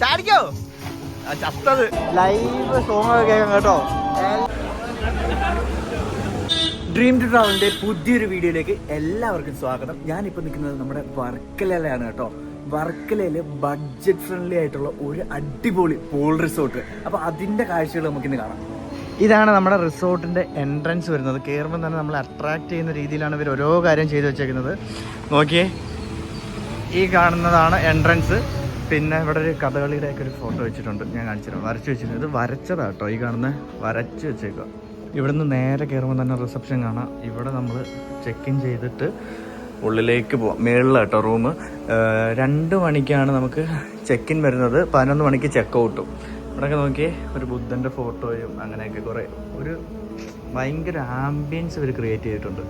ചാടിക്കോ? ചത്തത്. Live song കേൾക്കാം കേട്ടോ. ഡ്രീം ടു ട്രാവലിന്റെ പുതിയൊരു വീഡിയോയിലേക്ക് എല്ലാവർക്കും സ്വാഗതം. ഞാനിപ്പോൾ നിൽക്കുന്നത് നമ്മുടെ വർക്കലയിലാണ് കേട്ടോ. വർക്കലയിൽ ബഡ്ജറ്റ് ഫ്രണ്ട്ലി ആയിട്ടുള്ള ഒരു അടിപൊളി പൂൾ റിസോർട്ട് അപ്പോൾ അതിന്റെ കാഴ്ചകൾ നമുക്കിന്ന് കാണാം. ഇതാണ് നമ്മുടെ റിസോർട്ടിന്റെ എൻട്രൻസ് വരുന്നത്. കയറുമ്പോൾ തന്നെ നമ്മൾ അട്രാക്ട് ചെയ്യുന്ന രീതിയിലാണ് ഇവർ ഓരോ കാര്യം ചെയ്തു വെച്ചേക്കുന്നത്. നോക്കിയേ. ഈ കാണുന്നതാണ് എൻട്രൻസ് പിന്നെ ഇവിടെ ഒരു കഥകളിയുടെ ഒക്കെ ഒരു ഫോട്ടോ വെച്ചിട്ടുണ്ട്. ഞാൻ കാണിച്ചിട്ടുണ്ട് വരച്ച് വെച്ചിട്ടുണ്ട്. ഇത് വരച്ചതാണ് കേട്ടോ ഈ കാണുന്ന. വരച്ച് വെച്ചേക്കുക ഇവിടുന്ന് നേരെ കയറുമ്പോൾ തന്നെ റിസപ്ഷൻ കാണാം. ഇവിടെ നമ്മൾ ചെക്ക് ഇൻ ചെയ്തിട്ട് ഉള്ളിലേക്ക് പോവാം. കേട്ടോ റൂം രണ്ട് മണിക്കാണ് നമുക്ക് ചെക്ക് ഇൻ വരുന്നത്. പതിനൊന്ന് മണിക്ക് ചെക്ക് ഔട്ടും ഇവിടെയൊക്കെ നോക്കി ഒരു ബുദ്ധന്റെ ഫോട്ടോയും അങ്ങനെയൊക്കെ കുറേ. ഒരു ഭയങ്കര ആംബിയൻസ് ഇവർ ക്രിയേറ്റ് ചെയ്തിട്ടുണ്ട്.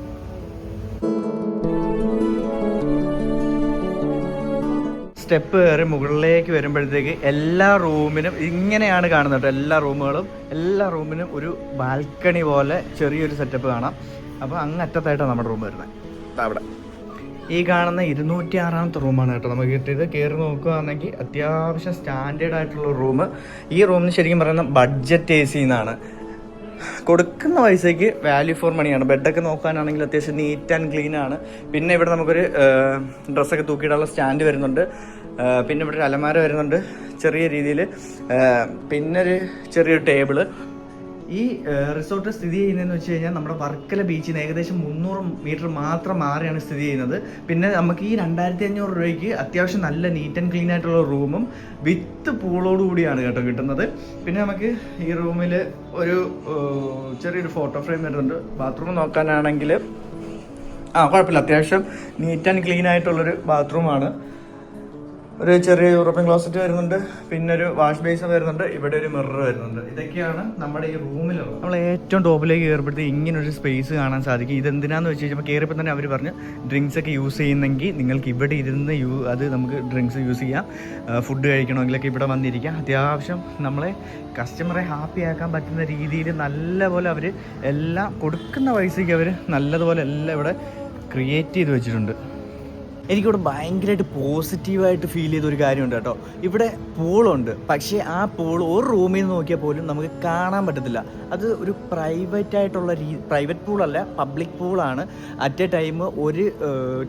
സ്റ്റെപ്പ് കയറി മുകളിലേക്ക് വരുമ്പോഴത്തേക്ക് എല്ലാ റൂമിനും ഇങ്ങനെയാണ് കാണുന്നത് കേട്ടോ. എല്ലാ റൂമുകളും എല്ലാ റൂമിനും ഒരു ബാൽക്കണി പോലെ ചെറിയൊരു സെറ്റപ്പ് കാണാം. അപ്പോൾ അങ്ങ് അറ്റത്തായിട്ടാണ് നമ്മുടെ റൂം വരുന്നത്. അവിടെ. ഈ കാണുന്ന ഇരുന്നൂറ്റി ആറാമത്തെ റൂമാണ് കേട്ടോ നമുക്ക് കിട്ടിയത്. കയറി നോക്കുകയാണെങ്കിൽ അത്യാവശ്യം സ്റ്റാൻഡേർഡ് ആയിട്ടുള്ള റൂം ഈ റൂമിന് ശരിക്കും പറയുന്ന ബഡ്ജറ്റ് എ സി എന്നാണ് കൊടുക്കുന്ന പൈസയ്ക്ക് വാല്യൂ ഫോർ മണിയാണ് ബെഡൊക്കെ നോക്കാനാണെങ്കിൽ അത്യാവശ്യം നീറ്റ് ആൻഡ് ക്ലീൻ ആണ്. പിന്നെ ഇവിടെ നമുക്കൊരു ഡ്രസ്സൊക്കെ തൂക്കിയിടാനുള്ള സ്റ്റാൻഡ് വരുന്നുണ്ട്. പിന്നെ ഇവിടെ ഒരു അലമാര വരുന്നുണ്ട്. ചെറിയ രീതിയിൽ പിന്നെ ഒരു ചെറിയൊരു ടേബിൾ ഈ റിസോർട്ട് സ്ഥിതി ചെയ്യുന്നതെന്ന് വെച്ച് കഴിഞ്ഞാൽ നമ്മുടെ വർക്കല ബീച്ചിന് ഏകദേശം മുന്നൂറ് മീറ്റർ മാത്രം മാറിയാണ് സ്ഥിതി ചെയ്യുന്നത്. പിന്നെ നമുക്ക് ഈ രണ്ടായിരത്തി അഞ്ഞൂറ് രൂപയ്ക്ക് അത്യാവശ്യം നല്ല നീറ്റ് ആൻഡ് ക്ലീൻ ആയിട്ടുള്ള റൂമും വിത്ത് പൂളോട് കൂടിയാണ് കേട്ടോ കിട്ടുന്നത്. പിന്നെ നമുക്ക് ഈ റൂമിൽ ഒരു ചെറിയൊരു ഫോട്ടോ ഫ്രെയിം വരുന്നുണ്ട്. ബാത്റൂം നോക്കാനാണെങ്കിൽ ആ കുഴപ്പമില്ല. അത്യാവശ്യം നീറ്റ് ആൻഡ് ക്ലീൻ ആയിട്ടുള്ളൊരു ബാത്റൂമാണ് ഒരു ചെറിയ യൂറോപ്യൻ ക്ലോസറ്റ് വരുന്നുണ്ട്. പിന്നെ ഒരു വാഷ് ബേസിൻ വരുന്നുണ്ട്. ഇവിടെ ഒരു മിറർ വരുന്നുണ്ട്. ഇതൊക്കെയാണ് നമ്മുടെ ഈ റൂമിലുള്ളത്. നമ്മൾ ഏറ്റവും ടോപ്പിലേക്ക് കയറുമ്പോഴത്തേക്ക് ഇങ്ങനെ ഒരു സ്പേസ് കാണാൻ സാധിക്കും. ഇതെന്തിനാന്ന് വെച്ച് കഴിഞ്ഞാൽ കയറിയപ്പോൾ തന്നെ അവർ പറഞ്ഞു ഡ്രിങ്ക്സ് ഒക്കെ യൂസ് ചെയ്യുന്നെങ്കിൽ നിങ്ങൾക്ക് ഇവിടെ ഇരുന്ന് യൂ അത് നമുക്ക് ഡ്രിങ്ക്സ് യൂസ് ചെയ്യാം. ഫുഡ് കഴിക്കണമെങ്കിലൊക്കെ ഇവിടെ വന്നിരിക്കാം. അത്യാവശ്യം നമ്മളെ കസ്റ്റമറെ ഹാപ്പി ആക്കാൻ പറ്റുന്ന രീതിയിൽ നല്ലപോലെ അവർ എല്ലാം കൊടുക്കുന്ന പൈസയ്ക്ക് അവർ നല്ലതുപോലെ എല്ലാം ഇവിടെ ക്രിയേറ്റ് ചെയ്ത് വെച്ചിട്ടുണ്ട്. എനിക്കിവിടെ ഭയങ്കരമായിട്ട് പോസിറ്റീവായിട്ട് ഫീൽ ചെയ്ത ഒരു കാര്യമുണ്ട് കേട്ടോ. ഇവിടെ പൂളുണ്ട്. പക്ഷേ ആ പൂൾ ഒരു റൂമിൽ നിന്ന് നോക്കിയാൽ പോലും നമുക്ക് കാണാൻ പറ്റത്തില്ല. അത് ഒരു പ്രൈവറ്റ് ആയിട്ടുള്ള രീ പ്രൈവറ്റ് പൂളല്ല പബ്ലിക് പൂളാണ്. അറ്റ് എ ടൈം ഒരു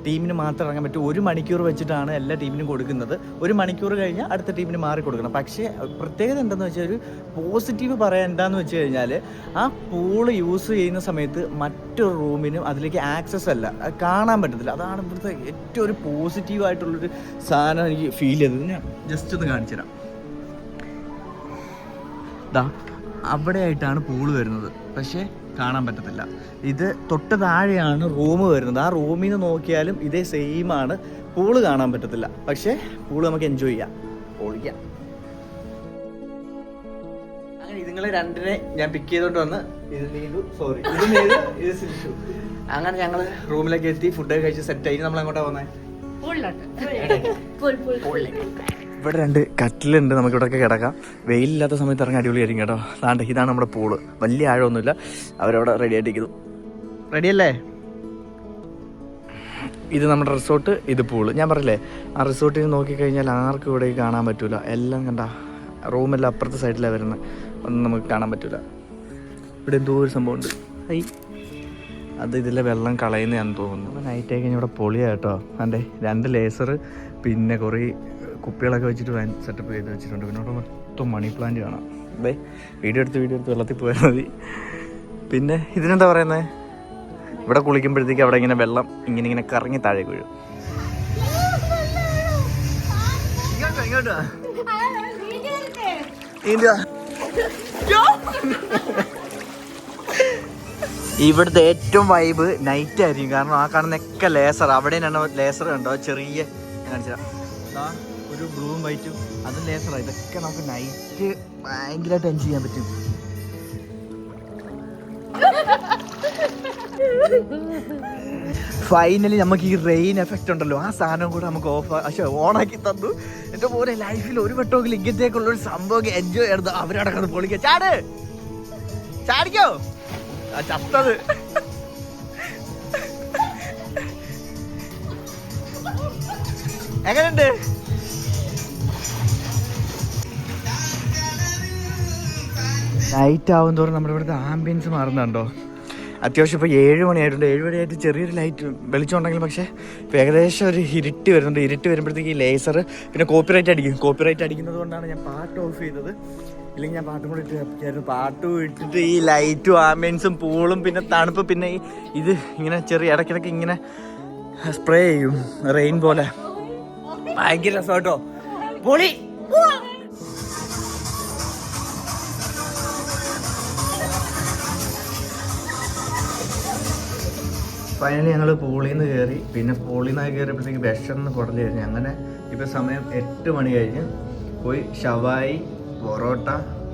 ടീമിന് മാത്രം ഇറങ്ങാൻ പറ്റും. ഒരു മണിക്കൂർ വെച്ചിട്ടാണ് എല്ലാ ടീമിനും കൊടുക്കുന്നത്. ഒരു മണിക്കൂർ കഴിഞ്ഞാൽ അടുത്ത ടീമിന് മാറി കൊടുക്കണം. പക്ഷേ പ്രത്യേകത എന്താണെന്ന് വെച്ചാൽ ഒരു പോസിറ്റീവ് പറയാൻ എന്താണെന്ന് വെച്ച് കഴിഞ്ഞാൽ ആ പൂൾ യൂസ് ചെയ്യുന്ന സമയത്ത് മറ്റൊരു റൂമിനും അതിലേക്ക് ആക്സസ് അല്ല. കാണാൻ പറ്റത്തില്ല. അതാണ് ഇവിടുത്തെ ഏറ്റവും ഒരു പോസിറ്റീവ് ആയിട്ടുള്ളൊരു സാധനം എനിക്ക് ഫീൽ ചെയ്തത്. ഞാൻ ജസ്റ്റ് ഒന്ന് കാണിച്ചു തരാം. ദാ അവിടെ ആയിട്ടാണ് പൂൾ വരുന്നത്. പക്ഷേ കാണാൻ പറ്റത്തില്ല. ഇത് തൊട്ട് താഴെയാണ് റൂം വരുന്നത്. ആ റൂമിൽ നിന്ന് നോക്കിയാലും ഇതേ സെയിം ആണ്. പൂൾ കാണാൻ പറ്റത്തില്ല. പക്ഷേ പൂൾ നമുക്ക് എൻജോയ് ചെയ്യാം. അങ്ങനെ ഇതുങ്ങളെ രണ്ടിനെ ഞാൻ പിക്ക് ചെയ്തോണ്ട് വന്ന് ഇത് സോറി ഇത് അങ്ങനെ ഞങ്ങൾ റൂമിലേക്ക് എത്തി ഫുഡ് കഴിച്ച് സെറ്റ് ആയി. നമ്മൾ അങ്ങോട്ടാ പോന്നെ? ഇവിടെ രണ്ട് കട്ടിലുണ്ട് നമുക്ക് ഇവിടെയൊക്കെ കിടക്കാം. വെയിലില്ലാത്ത സമയത്ത് ഇറങ്ങി അടിപൊളിയായിരിക്കും കേട്ടോ. അതാണ്ട് ഇതാണ് നമ്മുടെ പൂൾ വലിയ ആഴമൊന്നുമില്ല. അവരവിടെ റെഡി ആയിട്ടിരിക്കുന്നു. റെഡിയല്ലേ ഇത് നമ്മുടെ റിസോർട്ട് ഇത് പൂൾ ഞാൻ പറഞ്ഞില്ലേ ആ റിസോർട്ടിൽ നോക്കിക്കഴിഞ്ഞാൽ ആർക്കും ഇവിടെ കാണാൻ പറ്റൂല. എല്ലാം കണ്ട റൂമെല്ലാം അപ്പുറത്തെ സൈഡിലാണ് വരുന്നത് ഒന്നും നമുക്ക് കാണാൻ പറ്റൂല. ഇവിടെ എന്തോ ഒരു സംഭവമുണ്ട് ഐ. അത് ഇതിലെ വെള്ളം കളയുന്നതാണെന്ന് തോന്നുന്നു. നൈറ്റ് ആയി കഴിഞ്ഞാൽ ഇവിടെ പൊളിയാ കേട്ടോ. അതെ രണ്ട് ലേസർ പിന്നെ കുറേ കുപ്പികളൊക്കെ വെച്ചിട്ട് വാൻ സെറ്റപ്പ് ചെയ്ത് വെച്ചിട്ടുണ്ട്. പിന്നെ അവിടെ മൊത്തം മണി പ്ലാന്റ് കാണാം. അതെ വീഡിയോ എടുത്ത് വീഡിയോ എടുത്ത് വെള്ളത്തിൽ പോയാൽ മതി. പിന്നെ ഇതിനെന്താ പറയുന്നത് ഇവിടെ കുളിക്കുമ്പോഴത്തേക്ക് അവിടെ ഇങ്ങനെ വെള്ളം ഇങ്ങനെ ഇങ്ങനെ കറങ്ങി താഴേക്ക് വീഴും. ഇങ്ങോട്ടോ ഇങ്ങോട്ടോ. ഇതിന്റെ ഇവിടുത്തെ ഏറ്റവും വൈബ് നൈറ്റ് ആയിരിക്കും. കാരണം ആ കാണുന്ന കാണുന്നൊക്കെ ലേസർ അവിടെ ലേസർ കണ്ടോ? ചെറിയ ഒരു ബ്ലൂവും വൈറ്റും അത് ലേസറാണ് ഇതൊക്കെ നമുക്ക് നൈറ്റ് ഭയങ്കരമായിട്ട് എൻജോയ് ചെയ്യാൻ പറ്റും. ഫൈനലി നമുക്ക് ഈ റെയിൻ എഫക്റ്റ് ഉണ്ടല്ലോ. ആ സാധനം കൂടെ നമുക്ക് ഓഫ് പക്ഷേ ഓണാക്കി തന്നു. എന്റെ പോലെ ലൈഫിൽ ഒരു വട്ടമെങ്കിലും ഇങ്ങനത്തേക്കുള്ള ഒരു സംഭവം എൻജോയ് ചെയ്ത് അവരടക്കം പൊളിക്കുക. ചാട്! ചാടിക്കോ? ആ ചത്തത്. എങ്ങനെയുണ്ട്? നൈറ്റ് ആവും തോറും നമ്മുടെ ഇവിടുത്തെ ആംബിയൻസ് മാറുന്നുണ്ടോ? അത്യാവശ്യം ഇപ്പോൾ ഏഴ് മണിയായിട്ടുണ്ട്. ഏഴ് മണിയായിട്ട് ചെറിയൊരു ലൈറ്റ് വെളിച്ചം ഉണ്ടെങ്കിലും പക്ഷേ ഇപ്പോൾ ഏകദേശം ഒരു ഇരുട്ട് വരുന്നുണ്ട്. ഇരുട്ട് വരുമ്പോഴത്തേക്ക് ഈ ലേസർ പിന്നെ കോപ്പിറൈറ്റ് അടിക്കും. കോപ്പിറൈറ്റ് അടിക്കുന്നത് കൊണ്ടാണ് ഞാൻ പാട്ട് ഓഫ് ചെയ്തത്. ഇല്ലെങ്കിൽ ഞാൻ പാട്ടും കൂടി ഇട്ട് വെക്കായിരുന്നു. പാട്ടും ഇട്ടിട്ട് ഈ ലൈറ്റും ആംബിയൻസും പൂളും പിന്നെ തണുപ്പ് പിന്നെ ഈ ഇത് ഇങ്ങനെ ചെറിയ ഇടയ്ക്കിടയ്ക്ക് ഇങ്ങനെ സ്പ്രേ ചെയ്യും. റെയിൻ പോലെ. ഭയങ്കര രസമായിട്ടോ പൊളി! ഫൈനലി ഞങ്ങൾ പൂളിൽ നിന്ന് കയറി പിന്നെ പൂളിൽ നിന്ന് കയറിയപ്പോഴത്തേക്ക് വിഷമെന്ന് കുടൽ കഴിഞ്ഞു അങ്ങനെ ഇപ്പം സമയം എട്ട് മണി കഴിഞ്ഞ് പോയി ഷവായി പൊറോട്ട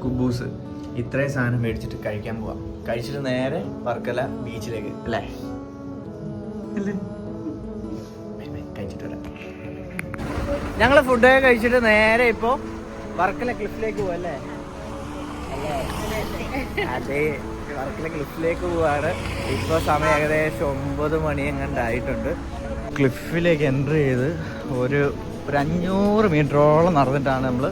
കുബൂസ് ഇത്രയും സാധനം മേടിച്ചിട്ട് കഴിക്കാൻ പോവാം. കഴിച്ചിട്ട് നേരെ വർക്കല ബീച്ചിലേക്ക് അല്ലേ? കഴിച്ചിട്ട് വരാം. ഞങ്ങൾ ഫുഡൊക്കെ കഴിച്ചിട്ട് നേരെ ഇപ്പോൾ വർക്കല ക്ലിഫിലേക്ക് പോവല്ലേ? അല്ലേ? അതെ. വർക്കല ക്ലിഫിലേക്ക് പോവാണ്. ഇപ്പോൾ സമയം ഏകദേശം ഒമ്പത് മണി എങ്ങാണ്ടായിട്ടുണ്ട്. ക്ലിഫിലേക്ക് എന്റർ ചെയ്ത് ഒരു ഒരു അഞ്ഞൂറ് മീറ്ററോളം നടന്നിട്ടാണ് നമ്മൾ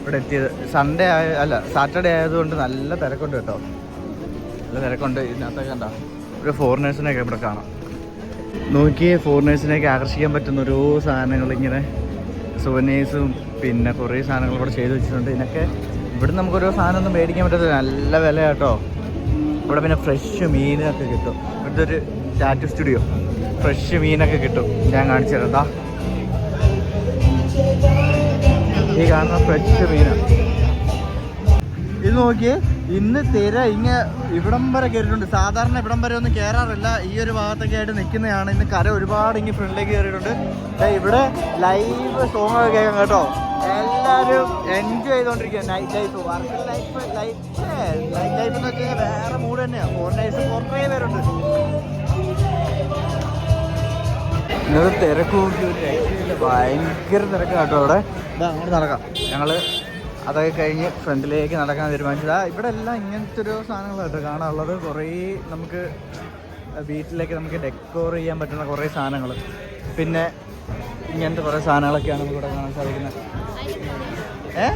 ഇവിടെ എത്തിയത്. സൺഡേ ആയ അല്ല സാറ്റർഡേ ആയതുകൊണ്ട് നല്ല തിരക്കുണ്ട് കേട്ടോ. നല്ല തിരക്കുണ്ട്. ഇതിനകത്തൊക്കെ കണ്ടോ? ഒരു ഫോറിനേഴ്സിനെയൊക്കെ ഇവിടെ കാണാം. നോക്കി ഫോറിനേഴ്സിനെയൊക്കെ ആകർഷിക്കാൻ പറ്റുന്ന ഓരോ സാധനങ്ങൾ ഇങ്ങനെ സുവനേഴ്സും പിന്നെ കുറേ സാധനങ്ങൾ ഇവിടെ ചെയ്ത് വെച്ചിട്ടുണ്ട്. ഇതിനൊക്കെ ഇവിടെ നമുക്ക് സാധനം ഒന്നും മേടിക്കാൻ പറ്റത്തില്ല. നല്ല വില കേട്ടോ. ഇവിടെ പിന്നെ ഫ്രഷ് മീനൊക്കെ കിട്ടും. ഇവിടുത്തെ ഒരു ടാറ്റു സ്റ്റുഡിയോ ഫ്രഷ് മീനൊക്കെ കിട്ടും. ഞാൻ കാണിച്ചു തരാം. ഈ കാണുന്ന ഫ്രഷ് മീനാണ് ഇത് നോക്കിയേ ഇന്ന് തിര ഇങ്ങ ഇവിടം വരെ കയറിയിട്ടുണ്ട്. സാധാരണ ഇവിടം വരെ ഒന്നും കയറാറില്ല. ഈ ഒരു ഭാഗത്തൊക്കെ ആയിട്ട് നിൽക്കുന്നതാണ്. ഇന്ന് കര ഒരുപാട് ഇങ്ങനെ ഫ്രണ്ടിലേക്ക് കയറിയിട്ടുണ്ട്. ഇവിടെ ലൈവ് സോങ് കേൾക്കാം കേട്ടോ. എല്ലാവരും enjoy ചെയ്തോണ്ടിരിക്കുക night life work life night life എന്ന് വെച്ച് കഴിഞ്ഞാൽ വേറെ മൂഡ് തന്നെയാണ് ഫോർ കുറേ പേരുണ്ട് ഇന്നത് തിരക്ക് നോക്കി ഒരു രക്ഷയില്ല ഭയങ്കര തിരക്കാണ് കേട്ടോ അവിടെ. ഇതാ അങ്ങോട്ട് നടക്കാം. ഞങ്ങൾ അതൊക്കെ കഴിഞ്ഞ് ഫ്രണ്ടിലേക്ക് നടക്കാൻ തീരുമാനിച്ചതാ ഇവിടെ എല്ലാം ഇങ്ങനത്തെ ഒരു സാധനങ്ങളാണ് കേട്ടോ കാണാനുള്ളത്. കുറേ നമുക്ക് വീട്ടിലേക്ക് നമുക്ക് ഡെക്കോർ ചെയ്യാൻ പറ്റുന്ന കുറേ സാധനങ്ങൾ. പിന്നെ ഇങ്ങനത്തെ കുറേ സാധനങ്ങളൊക്കെയാണ് നമുക്ക് ഇവിടെ കാണാൻ സാധിക്കുന്നത്. ഏ?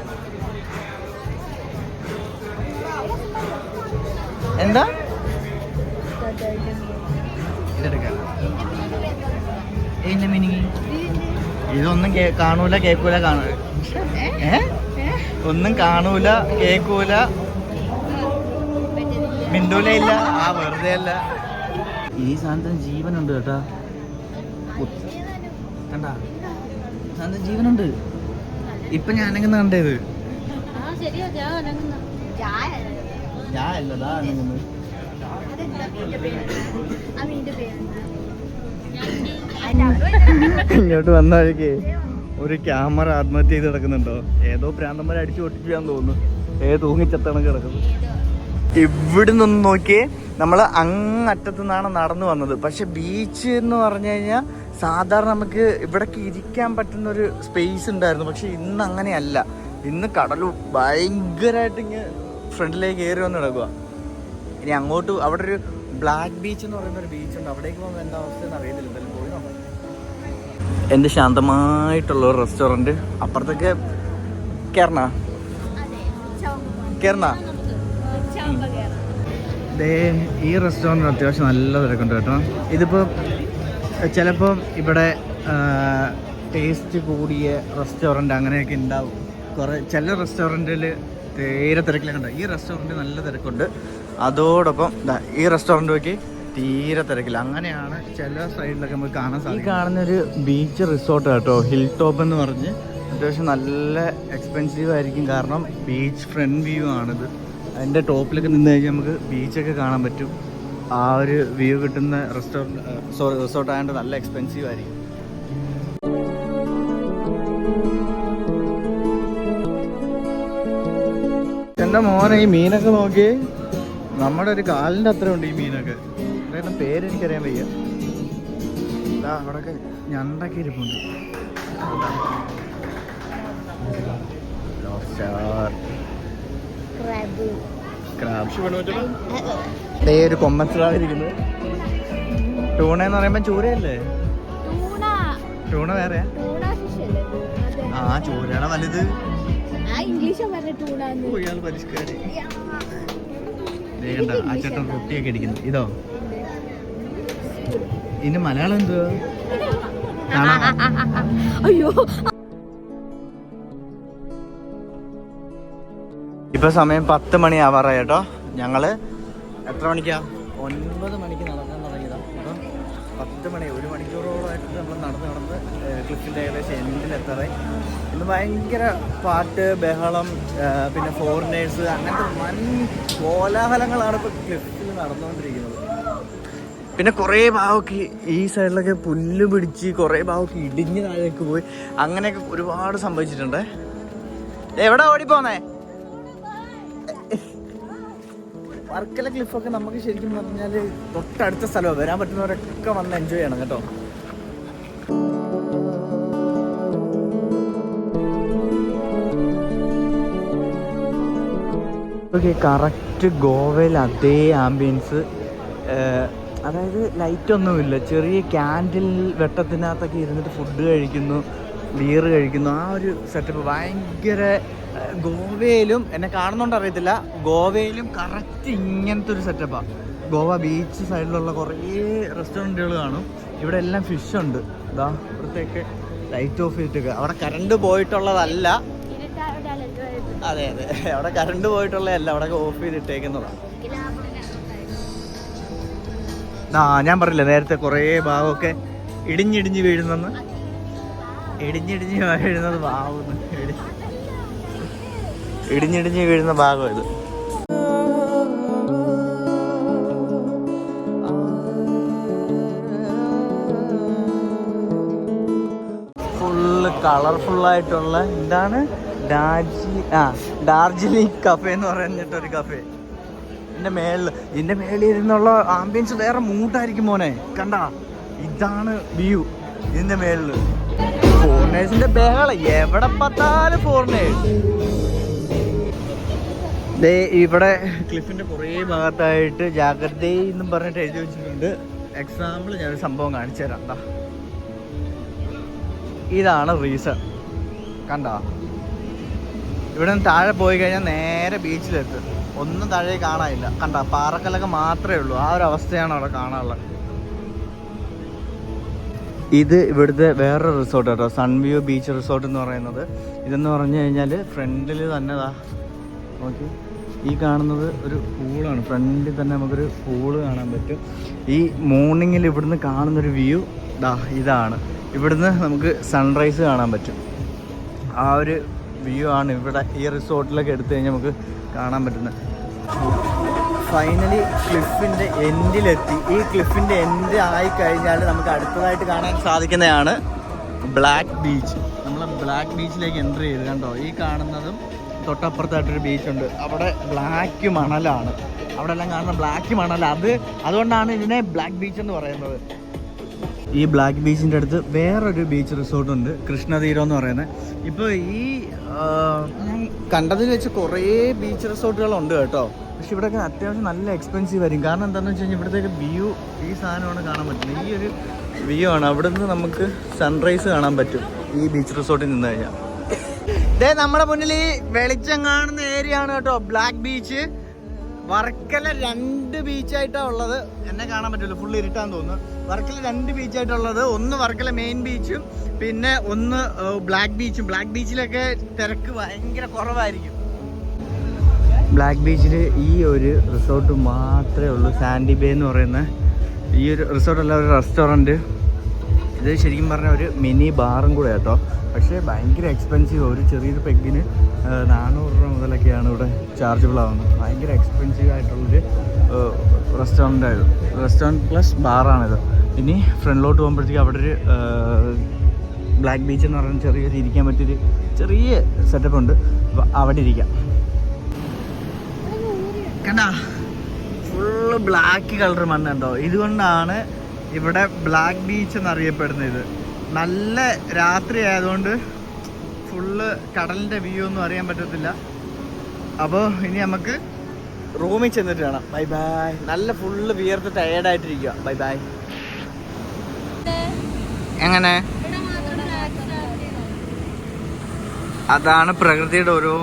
എന്താ? ഇതെടുക്കാം ഇതിന്റെ മീനിങ് ഇതൊന്നും കാണൂല കേക്കൂല കാണൂ ഏ? ഒന്നും കാണൂല കേക്കൂല മിണ്ടൂല ഇല്ല. ആ വെറുതെ അല്ല. ഈ സാധനത്തിന് ജീവനുണ്ട് കേട്ടാ. കണ്ട? സാധനത്തിന് ജീവനുണ്ട്. ഇപ്പൊ ഞാനങ്ങനെ കണ്ടത് ഞാൻ അല്ലതാ അനങ്ങുന്നത് ഇങ്ങോട്ട് വന്ന വഴിക്ക് ഒരു ക്യാമറ ആത്മഹത്യ ചെയ്ത് കിടക്കുന്നുണ്ടോ? ഏതോ പ്രാന്തന്മാരെ അടിച്ചു പൊട്ടിച്ചാന്ന് തോന്നുന്നു. ഏ തൂങ്ങിച്ചത്താണ് കിടക്കുന്നത്. ഇവിടെ നിന്ന് നോക്കിയേ നമ്മൾ അങ്ങറ്റത്തു നിന്നാണ് നടന്നു വന്നത്. പക്ഷെ ബീച്ച് എന്ന് പറഞ്ഞു കഴിഞ്ഞാൽ സാധാരണ നമുക്ക് ഇവിടേക്ക് ഇരിക്കാൻ പറ്റുന്ന ഒരു സ്പേസ് ഉണ്ടായിരുന്നു. പക്ഷെ ഇന്ന് അങ്ങനെയല്ല. ഇന്ന് കടലും ഭയങ്കരമായിട്ട് ഇങ്ങനെ ഫ്രണ്ടിലേക്ക് കയറി വന്ന് കിടക്കുക ഇനി അങ്ങോട്ട് അവിടെ ഒരു ബ്ലാക്ക് ബീച്ച് എന്ന് പറയുന്ന ഒരു ബീച്ച് ഉണ്ട്. അവിടേക്ക് പോകുമ്പോൾ എന്താ അവസ്ഥ എന്ന് അറിയത്തില്ല. എന്തായാലും പോയി നോക്കാം. എന്ത് ശാന്തമായിട്ടുള്ള ഒരു റെസ്റ്റോറന്റ് അപ്പുറത്തൊക്കെ കയറണ കയറണ ഈ റെസ്റ്റോറന്റ് അത്യാവശ്യം നല്ല തിരക്കുണ്ട് കേട്ടോ. ഇതിപ്പോൾ ചിലപ്പം ഇവിടെ ടേസ്റ്റ് കൂടിയ റെസ്റ്റോറന്റ് അങ്ങനെയൊക്കെ ഉണ്ടാവും. കുറേ ചില റെസ്റ്റോറന്റിൽ തീരെ തിരക്കിലേ കണ്ട? ഈ റെസ്റ്റോറന്റ് നല്ല തിരക്കുണ്ട്. അതോടൊപ്പം ഈ റെസ്റ്റോറന്റ് നോക്കി തീരെ തിരക്കില്ല. അങ്ങനെയാണ് ചില സൈഡിലൊക്കെ നമുക്ക് കാണാൻ സാധിക്കും ഈ കാണുന്ന ഒരു ബീച്ച് റിസോർട്ട് കേട്ടോ ഹിൽ ടോപ്പ് എന്ന് പറഞ്ഞ്. അത്യാവശ്യം നല്ല എക്സ്പെൻസീവ് ആയിരിക്കും. കാരണം ബീച്ച് ഫ്രണ്ട് വ്യൂ ആണിത്. അതിന്റെ ടോപ്പിലൊക്കെ നിന്ന് കഴിഞ്ഞാൽ നമുക്ക് ബീച്ചൊക്കെ കാണാൻ പറ്റും. ആ ഒരു വ്യൂ കിട്ടുന്ന റെസ്റ്റോറന്റ് സോറി റിസോർട്ട് ആയതുകൊണ്ട് നല്ല എക്സ്പെൻസീവ് ആയിരിക്കും. എന്റെ മോനെ ഈ മീനൊക്കെ നോക്കി നമ്മുടെ ഒരു കാലിന്റെ അത്ര ഉണ്ട് ഈ മീനൊക്കെ. പേര് എനിക്കറിയാൻ വയ്യ. ഇതാ അവിടെയൊക്കെ ഞണ്ടൊക്കെ ഇരിപ്പുണ്ട്. ഒരു ഇരിക്കുന്നത് ടൂണ എന്ന് പറയുമ്പോ ചൂരയല്ലേ? ടൂണ വേറെയാ? ആ ചൂരയുടെ വലുത്? പരിഷ്കാരി. ദേ ആ ചേട്ടൻ റൊട്ടിയൊക്കെ അടിക്കുന്നു ഇതോ? ഇതിന്റെ മലയാളം എന്തുവാ അയ്യോ. ഇപ്പൊ സമയം പത്ത് മണി ആവാറായി കേട്ടോ. ഞങ്ങൾ എത്ര മണിക്കാ? ഒൻപത് മണിക്ക് നടക്കാൻ തുടങ്ങിയതാ. അപ്പം പത്ത് മണി ഒരു ഏഹ്, ക്ലിഫിന്റെ ഏകദേശം എൻഡിലെത്താറായി ഇന്ന് ഭയങ്കര പാട്ട് ബഹളം പിന്നെ ഫോറിനേഴ്സ് അങ്ങനത്തെ വൻ കോലാഹലങ്ങളാണ് ഇപ്പോൾ ക്ലിഫിൽ നടന്നുകൊണ്ടിരിക്കുന്നത്. പിന്നെ കുറേ ഭാഗമൊക്കെ ഈ സൈഡിലൊക്കെ പുല്ല് പിടിച്ച് കുറേ ഭാഗമൊക്കെ ഇടിഞ്ഞ് താഴേക്ക് പോയി. അങ്ങനെയൊക്കെ ഒരുപാട് സംഭവിച്ചിട്ടുണ്ട്. എവിടെ ഓടിപ്പോന്നേ വർക്കല ക്ലിഫൊക്കെ നമുക്ക് ശരിക്കും പറഞ്ഞാൽ തൊട്ടടുത്ത സ്ഥലമാണ് വരാൻ പറ്റുന്നവരൊക്കെ വന്ന് എൻജോയ് ചെയ്യണം കേട്ടോ. ഓക്കെ കറക്റ്റ് ഗോവയിൽ അതേ ആംബിയൻസ് അതായത് ലൈറ്റ് ഒന്നുമില്ല. ചെറിയ ക്യാൻഡിൽ വെട്ടത്തിനകത്തൊക്കെ ഇരുന്നിട്ട് ഫുഡ് കഴിക്കുന്നു ബിയർ കഴിക്കുന്നു. ആ ഒരു സെറ്റപ്പ് ഭയങ്കര ഗോവയിലും എന്നെ കാണുന്നുണ്ട് അറിയത്തില്ല. ഗോവയിലും കറക്റ്റ് ഇങ്ങനത്തെ ഒരു സെറ്റപ്പാണ് ഗോവ ബീച്ച് സൈഡിലുള്ള കുറേ റെസ്റ്റോറന്റുകൾ കാണും. ഇവിടെ എല്ലാം ഫിഷുണ്ട് ഇതാ ഇവിടുത്തേക്ക് ലൈറ്റ് ഓഫ് ചെയ്തിട്ടൊക്കെ അവിടെ കറണ്ട് പോയിട്ടുള്ളതല്ല. അതെ അതെ. അവിടെ കറണ്ട് പോയിട്ടുള്ളതല്ല അവിടെ ഓഫ് ചെയ്തിട്ടേക്കുന്നതാണ് ആ ഞാൻ പറഞ്ഞില്ല നേരത്തെ കുറേ ഭാഗമൊക്കെ ഇടിഞ്ഞിടിഞ്ഞ് വീഴുന്നെന്ന്? ഇടിഞ്ഞിടിഞ്ഞ് വീഴുന്നത് ഭാവം ഇടിഞ്ഞിടിഞ്ഞ് വീഴുന്ന ഭാഗം ഇത്. ഫുള്ള് കളർഫുള്ളായിട്ടുള്ള എന്താണ് ഡാർജി ആ ഡാർജിലിംഗ് കഫേ എന്ന് പറഞ്ഞിട്ട് ഒരു കഫേ ഇതിന്റെ മേളിൽ ഇതിന്റെ മേളിൽ ഇരുന്നുള്ള ആംബിയൻസ് വേറെ മൂട്ടായിരിക്കും മോനെ. കണ്ട? ഇതാണ് വ്യൂ ഇതിന്റെ മേളിൽ ഫോറിനേഴ്സിന്റെ ബഹള. എവിടെ പത്താലും ഫോറിനേഴ്സ് ദേ ഇവിടെ ക്ലിഫിന്റെ കുറേ ഭാഗത്തായിട്ട് ജാഗ്രത എന്നും പറഞ്ഞിട്ട് എഴുതി വെച്ചിട്ടുണ്ട്. എക്സാമ്പിൾ ഞാൻ ഒരു സംഭവം കാണിച്ചു തരാം. ഇതാണ് റീസൺ കണ്ട? ഇവിടെ നിന്ന് താഴെ പോയി കഴിഞ്ഞാൽ നേരെ ബീച്ചിലെത്തും. ഒന്നും താഴെ കാണാനില്ല. കണ്ട പാറക്കല്ലൊക്കെ മാത്രമേ ഉള്ളൂ. ആ ഒരു അവസ്ഥയാണ് അവിടെ കാണാനുള്ളത്. ഇത് ഇവിടുത്തെ വേറൊരു റിസോർട്ട് കേട്ടോ. സൺവ്യൂ ബീച്ച് റിസോർട്ട് എന്ന് പറയുന്നത്. ഇതെന്ന് പറഞ്ഞു കഴിഞ്ഞാൽ ഫ്രണ്ടിൽ തന്നെ ദാ നോക്കി. ഈ കാണുന്നത് ഒരു പൂളാണ്. ഫ്രണ്ടിൽ തന്നെ നമുക്കൊരു പൂൾ കാണാൻ പറ്റും. ഈ മോർണിംഗിൽ ഇവിടുന്ന് കാണുന്നൊരു വ്യൂ ദാ ഇതാണ്. ഇവിടുന്ന് നമുക്ക് സൺറൈസ് കാണാൻ പറ്റും. ആ ഒരു വ്യൂ ആണ് ഇവിടെ ഈ റിസോർട്ടിലൊക്കെ എടുത്തു കഴിഞ്ഞാൽ നമുക്ക് കാണാൻ പറ്റുന്നത്. ഫൈനലി ക്ലിഫിന്റെ എൻഡിലെത്തി ഈ ക്ലിഫിന്റെ എൻഡ് ആയി കഴിഞ്ഞാൽ നമുക്ക് അടുത്തതായിട്ട് കാണാൻ സാധിക്കുന്നതാണ് ബ്ലാക്ക് ബീച്ച് നമ്മൾ ബ്ലാക്ക് ബീച്ചിലേക്ക് എന്റർ ചെയ്ത്. കണ്ടോ? ഈ കാണുന്നതും തൊട്ടപ്പുറത്തായിട്ടൊരു ബീച്ചുണ്ട് അവിടെ ബ്ലാക്ക് മണലാണ്. അവിടെ എല്ലാം കാണുന്ന ബ്ലാക്ക് മണൽ അത് അതുകൊണ്ടാണ് ഇതിനെ ബ്ലാക്ക് ബീച്ച് എന്ന് പറയുന്നത്. ഈ ബ്ലാക്ക് ബീച്ചിന്റെ അടുത്ത് വേറൊരു ബീച്ച് റിസോർട്ടുണ്ട് കൃഷ്ണതീരം എന്ന് പറയുന്നത്. ഇപ്പോൾ ഈ കണ്ടതിൽ വെച്ച് കുറേ ബീച്ച് റിസോർട്ടുകളുണ്ട് കേട്ടോ. പക്ഷെ ഇവിടെയൊക്കെ അത്യാവശ്യം നല്ല എക്സ്പെൻസീവ് ആയിരിക്കും. കാരണം എന്താണെന്ന് വെച്ച് കഴിഞ്ഞാൽ ഇവിടത്തേക്ക് വ്യൂ ഈ സാധനമാണ് കാണാൻ പറ്റുന്നത്. ഈ ഒരു വ്യൂ ആണ്. അവിടെ നിന്ന് നമുക്ക് സൺറൈസ് കാണാൻ പറ്റും ഈ ബീച്ച് റിസോർട്ടിൽ നിന്ന് കഴിഞ്ഞാൽ. ഇതേ നമ്മുടെ മുന്നിൽ ഈ വെളിച്ചം കാണുന്ന ഏരിയ ആണ് കേട്ടോ ബ്ലാക്ക് ബീച്ച് വർക്കല രണ്ട് ബീച്ചായിട്ടാണ് ഉള്ളത്. എന്നെ കാണാൻ പറ്റില്ല ഫുൾ ഇരുട്ടാന്ന് തോന്നുന്നു. വർക്കല രണ്ട് ബീച്ചായിട്ടുള്ളത് ഒന്ന് വർക്കല മെയിൻ ബീച്ചും പിന്നെ ഒന്ന് ബ്ലാക്ക് ബീച്ചും ബ്ലാക്ക് ബീച്ചിലൊക്കെ തിരക്ക് ഭയങ്കര കുറവായിരിക്കും. ബ്ലാക്ക് ബീച്ചിൽ ഈ ഒരു റിസോർട്ട് മാത്രമേ ഉള്ളൂ. സാൻഡി ബേ എന്ന് പറയുന്ന ഈ ഒരു റിസോർട്ടല്ല ഒരു റെസ്റ്റോറന്റ് ഇത് ശരിക്കും പറഞ്ഞാൽ ഒരു മിനി ബാറും കൂടെ കേട്ടോ. പക്ഷേ ഭയങ്കര എക്സ്പെൻസീവ് ഒരു ചെറിയൊരു പെഗ്ഗിന് നാനൂറ് രൂപ മുതലൊക്കെയാണ് ഇവിടെ ചാർജബിൾ ആവുന്നത്. ഭയങ്കര എക്സ്പെൻസീവ് ആയിട്ടുള്ളൊരു റെസ്റ്റോറന്റ് ആയിരുന്നു റെസ്റ്റോറന്റ് പ്ലസ് ബാറാണിത്. ഇനി ഫ്രണ്ടിലോട്ട് പോകുമ്പോഴത്തേക്ക് അവിടെ ഒരു ബ്ലാക്ക് ബീച്ച് എന്ന് പറയുന്ന ചെറിയൊരു ഇരിക്കാൻ പറ്റിയൊരു ചെറിയ സെറ്റപ്പ് ഉണ്ട്. അപ്പോൾ അവിടെ ഇരിക്കാം. കണ്ടാ? ഫുള്ള് ബ്ലാക്ക് കളർ മണ്ണുണ്ടോ ഇതുകൊണ്ടാണ് ഇവിടെ ബ്ലാക്ക് ബീച്ച് എന്നറിയപ്പെടുന്ന ഇത് നല്ല രാത്രി ആയതുകൊണ്ട് ഫുള്ള് കടലിന്റെ വ്യൂ ഒന്നും അറിയാൻ പറ്റത്തില്ല. അപ്പോൾ ഇനി നമുക്ക് റൂമിൽ ചെന്നിട്ട് കാണാം. ബൈ ബൈ നല്ല ഫുള്ള് വിയർത്ത് ടയേർഡായിട്ടിരിക്കുക ബൈ ബൈ എങ്ങനെ? അതാണ് പ്രകൃതിയുടെ ഓരോ